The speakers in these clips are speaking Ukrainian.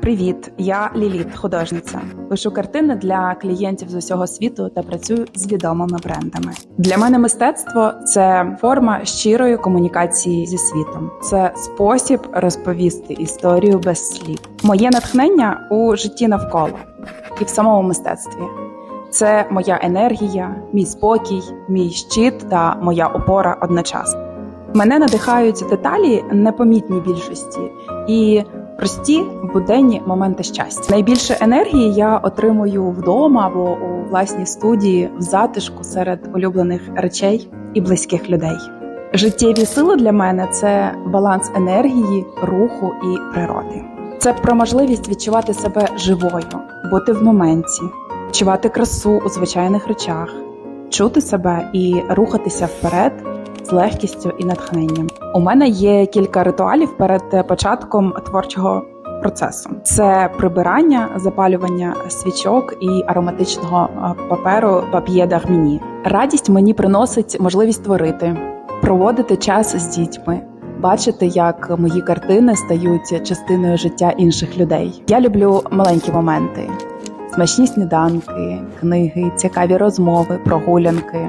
Привіт, я Ліліт, художниця. Пишу картини для клієнтів з усього світу та працюю з відомими брендами. Для мене мистецтво це форма щирої комунікації зі світом. Це спосіб розповісти історію без слів. Моє натхнення у житті навколо і в самому мистецтві. Це моя енергія, мій спокій, мій щит та моя опора одночасно. Мене надихають деталі, непомітні більшості, і прості буденні моменти щастя. Найбільше енергії я отримую вдома або у власній студії в затишку серед улюблених речей і близьких людей. Життєві сили для мене це баланс енергії, руху і природи. Це про можливість відчувати себе живою, бути в моменті, відчувати красу у звичайних речах, чути себе і рухатися вперед з легкістю і натхненням. У мене є кілька ритуалів перед початком творчого процесу: це прибирання, запалювання свічок і ароматичного е, паперу пап'є d'Armigny. Радість мені приносить можливість творити, проводити час з дітьми. Бачити, як мої картини стають частиною життя інших людей. Я люблю маленькі моменти, смачні сніданки, книги, цікаві розмови, прогулянки.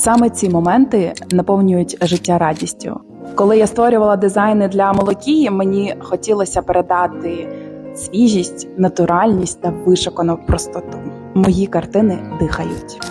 Саме ці моменти наповнюють життя радістю. Коли я створювала дизайни для молокії, мені хотілося передати свіжість, натуральність та вишукану простоту. Мої картини дихають.